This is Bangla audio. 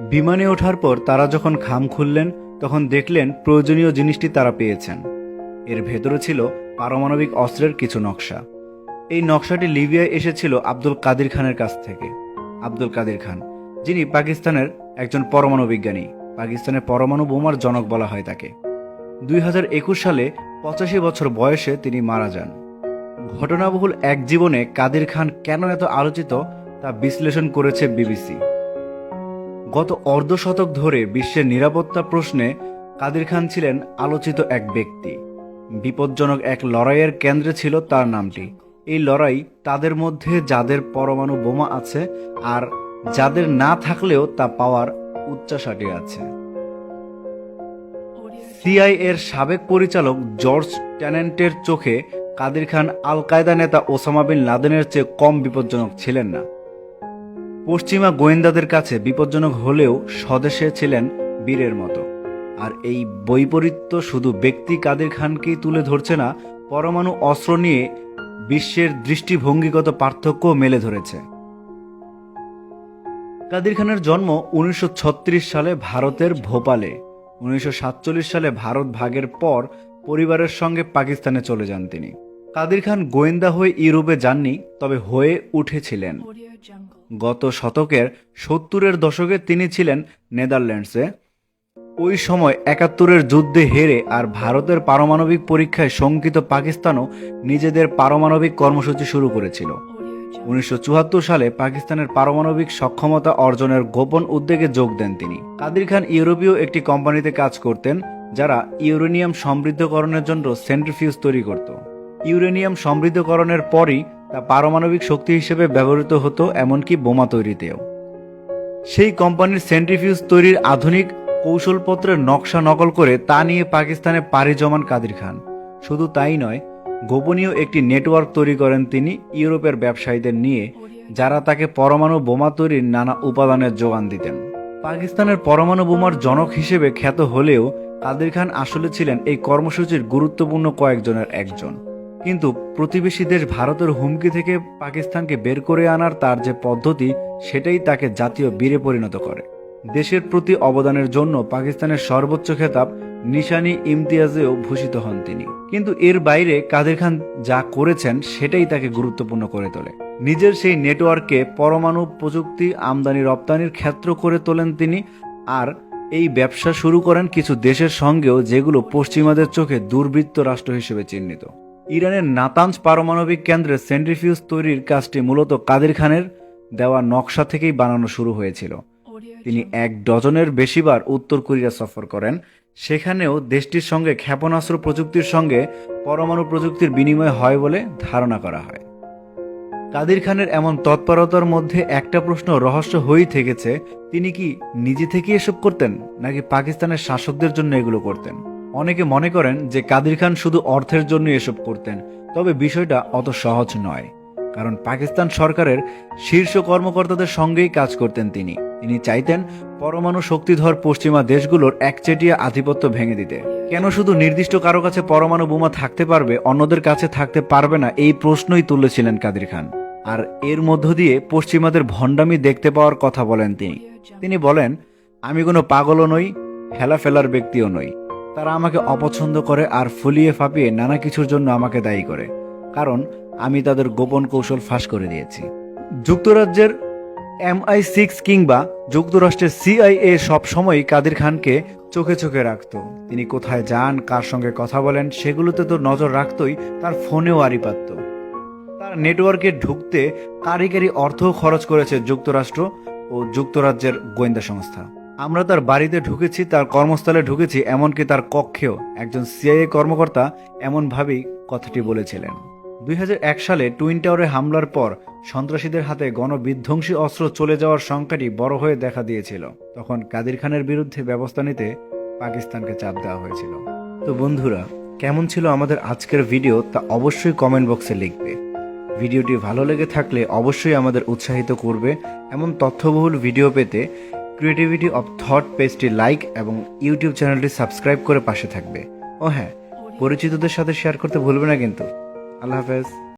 বিমানে ওঠার পর তারা যখন খাম খুললেন, তখন দেখলেন প্রয়োজনীয় জিনিসটি তারা পেয়েছেন। এর ভেতরে ছিল পারমাণবিক অস্ত্রের কিছু নকশা। এই নকশাটি লিবিয়ায় এসেছিল আব্দুল কাদির খানের কাছ থেকে। আব্দুল কাদির খান, যিনি পাকিস্তানের একজন পরমাণু বিজ্ঞানী, পাকিস্তানের পরমাণু বোমার জনক বলা হয় তাকে। দুই হাজার একুশ সালে পঁচাশি বছর বয়সে তিনি মারা যান। ঘটনাবহুল এক জীবনে কাদির খান কেন এত আলোচিত তা বিশ্লেষণ করেছে বিবিসি। গত অর্ধ শতক ধরে বিশ্বের নিরাপত্তা প্রশ্নে কাদির খান ছিলেন আলোচিত এক ব্যক্তি। বিপজ্জনক এক লড়াইয়ের কেন্দ্রে ছিল তার নামটি। এই লড়াই তাদের মধ্যে যাদের পরমাণু বোমা আছে আর যাদের না থাকলেও তা পাওয়ার উচ্চাসাটি আছে। সিআই এর সাবেক পরিচালক জর্জ ট্যানেন্টের চোখে কাদির খান আল কায়দা নেতা ওসামা বিন লাদেনের চেয়ে কম বিপজ্জনক ছিলেন না। পশ্চিমা গোয়েন্দাদের কাছে বিপজ্জনক হলেও স্বদেশে ছিলেন বীরের মতো। আর এই বৈপরীত্য শুধু ব্যক্তি কাদের খানকেই তুলে ধরছে না, পরমাণু অস্ত্র নিয়ে বিশ্বের দৃষ্টিভঙ্গিগত পার্থক্য মেলে ধরেছে। কাদির খানের জন্ম উনিশশো ছত্রিশ সালে ভারতের ভোপালে। উনিশশো সাতচল্লিশ সালে ভারত ভাগের পর পরিবারের সঙ্গে পাকিস্তানে চলে যান তিনি। কাদির খান গোয়েন্দা হয়ে ইউরোপে যাননি, তবে হয়ে উঠেছিলেন. গত শতকের সত্তরের দশকে তিনি ছিলেন নেদারল্যান্ডসে। ওই সময় একাত্তরের যুদ্ধে হেরে আর ভারতের পারমাণবিক পরীক্ষায় শঙ্কিত পাকিস্তানও নিজেদের পারমাণবিক কর্মসূচি শুরু করেছিল. উনিশশো সালে পাকিস্তানের পারমাণবিক সক্ষমতা অর্জনের গোপন উদ্যোগে যোগ দেন তিনি। কাদির খান ইউরোপীয় একটি কোম্পানিতে কাজ করতেন, যারা ইউরেনিয়াম সমৃদ্ধকরণের জন্য সেন্ট্রিফিউজ তৈরি করত। ইউরেনিয়াম সমৃদ্ধকরণের পরই তা পারমাণবিক শক্তি হিসেবে ব্যবহৃত হতো এমনকি বোমা তৈরিতেও। সেই কোম্পানির সেন্ট্রিফিউজ তৈরির আধুনিক কৌশলপত্রের নকশা নকল করে তা নিয়ে পাকিস্তানে পাড়ি জমান কাদির খান। শুধু তাই নয়, গোপনীয় একটি নেটওয়ার্ক তৈরি করেন তিনি ইউরোপের ব্যবসায়ীদের নিয়ে, যারা তাকে পরমাণু বোমা তৈরির নানা উপাদানের যোগান দিতেন। পাকিস্তানের পরমাণু বোমার জনক হিসেবে খ্যাত হলেও, কাদির খান আসলে ছিলেন এই কর্মসূচির গুরুত্বপূর্ণ কয়েকজনের একজন। কিন্তু প্রতিবেশী দেশ ভারতের হুমকি থেকে পাকিস্তানকে বের করে আনার তার যে পদ্ধতি, সেটাই তাকে জাতীয় বীরে পরিণত করে। দেশের প্রতি অবদানের জন্য পাকিস্তানের সর্বোচ্চ খেতাব নিশানি ইমতিয়াজেও ভূষিত হন তিনি। কিন্তু এর বাইরে কাদের খান যা করেছেন, সেটাই তাকে গুরুত্বপূর্ণ করে তোলে। নিজের সেই নেটওয়ার্ককে পরমাণু প্রযুক্তি আমদানি রপ্তানির ক্ষেত্র করে তোলেন তিনি, আর এই ব্যবসা শুরু করেন কিছু দেশের সঙ্গেও যেগুলো পশ্চিমাদের চোখে দুর্বৃত্ত রাষ্ট্র হিসেবে চিহ্নিত। ইরানের নাতাঞ্জ পারমাণবিক কেন্দ্রে সেন্ট্রিফিউজ তৈরির কাজটি মূলত কাদের খানের দেওয়া নকশা থেকেই বানানো শুরু হয়েছিল। তিনি এক ডজনের বেশিবার উত্তর কোরিয়া সফর করেন। সেখানেও দেশটির সঙ্গে ক্ষেপণাস্ত্র প্রযুক্তির সঙ্গে পরমাণু প্রযুক্তির বিনিময় হয় বলে ধারণা করা হয়। কাদির খানের এমন তৎপরতার মধ্যে একটা প্রশ্ন রহস্য হয়েই থেকেছে, তিনি কি নিজে থেকে এসব করতেন, নাকি পাকিস্তানের শাসকদের জন্য এগুলো করতেন? অনেকে মনে করেন যে কাদির খান শুধু অর্থের জন্য এসব করতেন, তবে বিষয়টা অত সহজ নয়। কারণ পাকিস্তান সরকারের শীর্ষ কর্মকর্তাদের সঙ্গেই কাজ করতেন তিনি। তিনি চাইতেন পরমাণু শক্তিধর পশ্চিমা দেশগুলোর একচেটিয়া আধিপত্য ভেঙে দিতে। কেন শুধু নির্দিষ্ট কারও কাছে পরমাণু বোমা থাকতে পারবে, অন্যদের কাছে থাকতে পারবে না, এই প্রশ্নই তুলেছিলেন কাদির খান। আর এর মধ্য দিয়ে পশ্চিমাদের ভণ্ডামি দেখতে পাওয়ার কথা বলেন তিনি। তিনি বলেন, আমি কোনো পাগলও নই হেলা ফেলার ব্যক্তিও নই। তারা আমাকে অপছন্দ করে আর ফুলিয়ে ফাঁপিয়ে নানা কিছুর জন্য আমাকে দায়ী করে। কারণ আমি তাদের গোপন কৌশল ফাঁস করে দিয়েছি। যুক্তরাজ্যের এমআই সিক্স কিংবা যুক্তরাষ্ট্রের সিআইএ সবসময়ই কাদির খানকে চোখে চোখে রাখত। তিনি কোথায় যান, কার সঙ্গে কথা বলেন, সেগুলোতে তো নজর রাখতই, তার ফোনেও আড়ি পাতত। তার নেটওয়ার্কে ঢুকতে কারি কারি অর্থও খরচ করেছে যুক্তরাষ্ট্র ও যুক্তরাজ্যের গোয়েন্দা সংস্থা। আমরা তার বাড়িতে ঢুকেছি, তার কর্মস্থলে ঢুকেছি, এমনকি তার কক্ষেও। একজন সিআইএ কর্মকর্তা এমনভাবেই কথাটি বলেছিলেন। দুই হাজার এক সালে টুইন টাওয়ারে হামলার পর সন্ত্রাসীদের হাতে গণবিধ্বংসী অস্ত্র চলে যাওয়ার সংখ্যাটি বড় হয়ে দেখা দিয়েছিল। তখন কাদির খানের বিরুদ্ধে ব্যবস্থা নিতে পাকিস্তানকে চাপ দেওয়া হয়েছিল। তো বন্ধুরা, কেমন ছিল আমাদের আজকের ভিডিও তা অবশ্যই কমেন্ট বক্সে লিখবে। ভিডিওটি ভালো লেগে থাকলে অবশ্যই আমাদের উৎসাহিত করবে। এমন তথ্যবহুল ভিডিও পেতে ক্রিয়েটিভিটি অব থট পেজটি লাইক এবং ইউটিউব চ্যানেলটি সাবস্ক্রাইব করে পাশে থাকবে। ও হ্যাঁ পরিচিতদের সাথে শেয়ার করতে ভুলবে না কিন্তু। আল্লাহ হাফেজ।